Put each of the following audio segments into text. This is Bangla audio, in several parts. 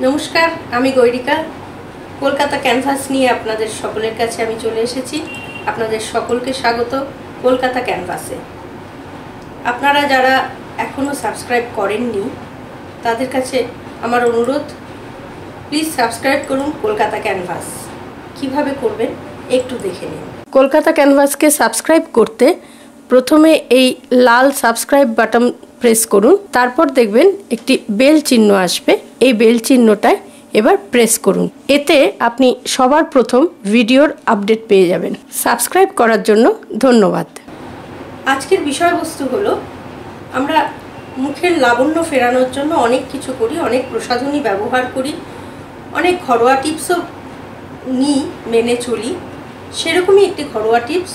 নমস্কার, আমি গৈরিকা। কলকাতা ক্যানভাস নিয়ে আপনাদের সকলের কাছে আমি চলে এসেছি। আপনাদের সকলকে স্বাগত কলকাতা ক্যানভাসে আপনারা যারা এখনও সাবস্ক্রাইব করেননি, তাদের কাছে আমার অনুরোধ, প্লিজ সাবস্ক্রাইব করুন কলকাতা ক্যানভাস কীভাবে করবেন, একটু দেখে নিন। কলকাতা ক্যানভাসকে সাবস্ক্রাইব করতে প্রথমে এই লাল সাবস্ক্রাইব বাটন প্রেস করুন, তারপর দেখবেন একটি বেল চিহ্ন আসবে। এই বেল চিহ্নটায় এবার প্রেস করুন। এতে আপনি সবার প্রথম ভিডিওর আপডেট পেয়ে যাবেন। সাবস্ক্রাইব করার জন্য ধন্যবাদ। আজকের বিষয়বস্তু হলো, আমরা মুখের লাবণ্য ফেরানোর জন্য অনেক কিছু করি, অনেক প্রসাধনী ব্যবহার করি, অনেক ঘরোয়া টিপসও নিই, মেনে চলি। সেরকমই একটি ঘরোয়া টিপস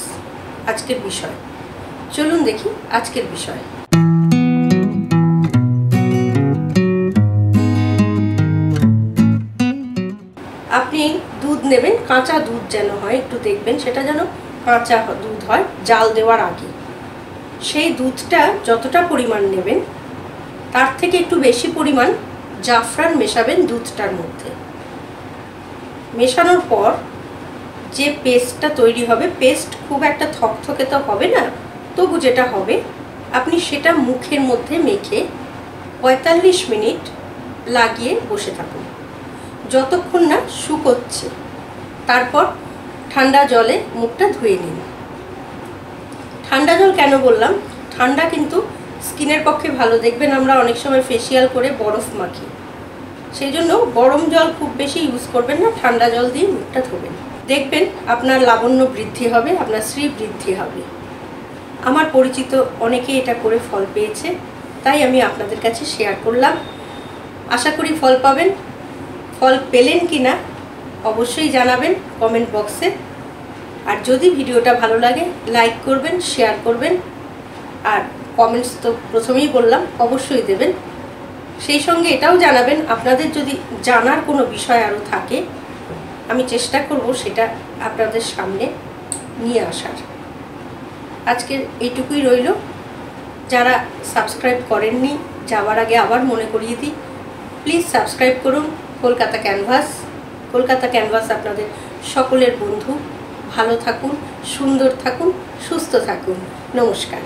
আজকের বিষয়। চলুন দেখি আজকের বিষয়। আপনি দুধ নেবেন, কাঁচা দুধ যেন হয়, একটু দেখবেন, সেটা যেন কাঁচা দুধ হয়, জাল দেওয়ার আগে। সেই দুধটা যতটা পরিমাণ নেবেন, তার থেকে একটু বেশি পরিমাণ জাফরান মেশাবেন দুধটার মধ্যে। মেশানোর পর যে পেস্টটা তৈরি হবে, পেস্ট খুব একটা থকথকে তো হবে না তবু যেটা হবে, আপনি সেটা মুখের মধ্যে মেখে পঁয়তাল্লিশ মিনিট লাগিয়ে বসে থাকুন। যতক্ষণ না শুকোচ্ছে তারপর ঠান্ডা জলে মুখটা ধুয়ে নিন। ঠান্ডা জল কেন বললাম? ঠান্ডা কিন্তু স্কিনের পক্ষে ভালো। দেখবেন আমরা অনেক সময় ফেসিয়াল করে বরফ মাখি। সেই জন্য গরম জল খুব বেশি ইউজ করবেন না, ঠান্ডা জল দিয়ে মুখটা ধোবেন। দেখবেন আপনার লাবণ্য বৃদ্ধি হবে, আপনার শ্রী বৃদ্ধি হবে। আমার পরিচিত অনেকে এটা করে ফল পেয়েছে, তাই আমি আপনাদের কাছে শেয়ার করলাম। আশা করি ফল পাবেন। ফল পেলেন কি না অবশ্যই জানাবেন কমেন্ট বক্সে আর যদি ভিডিওটা ভালো লাগে লাইক করবেন শেয়ার করবেন। আর কমেন্টস তো প্রথমেই বললাম, অবশ্যই দেবেন। সেই সঙ্গে এটাও জানাবেন, আপনাদের যদি জানার কোনো বিষয় আরও থাকে, আমি চেষ্টা করব সেটা আপনাদের সামনে নিয়ে আসার। আজকের এইটুকুই রইল। যারা সাবস্ক্রাইব করেননি, যাওয়ার আগে আবার মনে করিয়ে দিই, প্লিজ সাবস্ক্রাইব করুন কলকাতা ক্যানভাস। কলকাতা ক্যানভাস আপনাদের সকলের বন্ধু। ভালো থাকুন, সুন্দর থাকুন, সুস্থ থাকুন। নমস্কার।